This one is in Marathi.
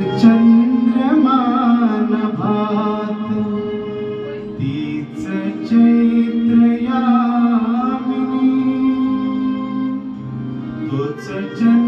चंद्रमान भात तीच चैत्र यामिनी तोच चंद्र